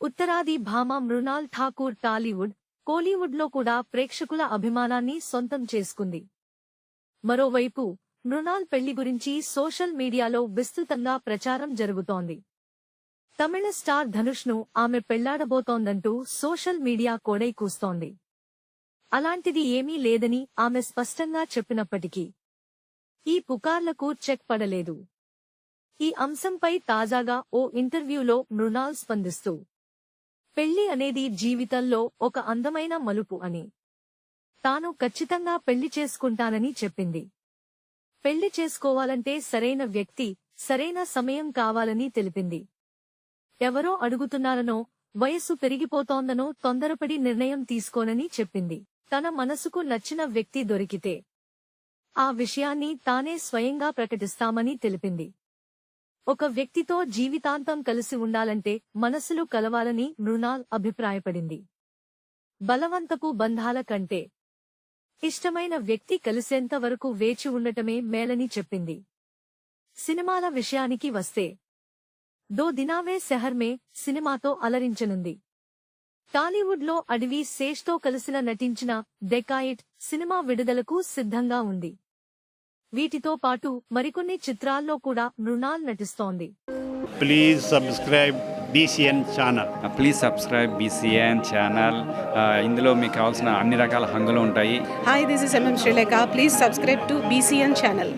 ఉత్తరాది భామ మృణాల్ ఠాకూర్ టాలీవుడ్ కోలీవుడ్లో కూడా ప్రేక్షకుల అభిమానాన్ని సొంతం చేసుకుంది. మరోవైపు మృణాల్ పెళ్ళి గురించి సోషల్ మీడియాలో విస్తృతంగా ప్రచారం జరుగుతోంది. తమిళ స్టార్ ధనుష్ను ఆమె పెళ్ళాడబోతోందంటూ సోషల్ మీడియా కోడై కూస్తోంది. అలాంటిది ఏమీ లేదని ఆమె స్పష్టంగా చెప్పినప్పటికీ ఈ పుకార్లకు చెక్ పడలేదు. ఈ అంశంపై తాజాగా ఓ ఇంటర్వ్యూలో మృణాల్ స్పందిస్తూ పెళ్ళి అనేది జీవితంలో ఒక అందమైన మలుపు అని. తాను ఖచ్చితంగా పెళ్ళి చేసుకుంటానని చెప్పింది. పెళ్ళి చేసుకోవాలంటే సరైన వ్యక్తి సరైన సమయం కావాలని తెలిపింది. ఎవరో అడుగుతున్నారనో వయస్సు పెరిగిపోతోందనో తొందరపడి నిర్ణయం తీసుకోనని చెప్పింది. తన మనసుకు నచ్చిన వ్యక్తి దొరికితే. ఆ విషయాన్ని తానే స్వయంగా ప్రకటిస్తామని తెలిపింది. ఒక వ్యక్తితో జీవితాంతం కలిసి ఉండాలంటే మనసులు కలవాలని మృణాల్ అభిప్రాయపడింది. బలవంతపు బంధాల కంటే ఇష్టమైన వ్యక్తి కలిసేంత వరకు వేచి ఉండటమే మేలని చెప్పింది. సినిమాల విషయానికి వస్తే దో దినావే సెహర్ మే సినిమాతో అలరించనుంది. టాలీవుడ్లో అడవి శేష్తో కలిసిన నటించిన డెకాయిట్ సినిమా విడుదలకు సిద్ధంగా ఉంది. వీటితో పాటు మరికొన్ని చిత్రాల్లో కూడా మృణాల్ నటిస్తోంది please subscribe BCN channel please subscribe BCN channel ఇందులో మీకు కావాల్సిన అన్ని రకాల హంగులు ఉంటాయి Hi, this is MM Sri Lanka. Please subscribe to BCN channel.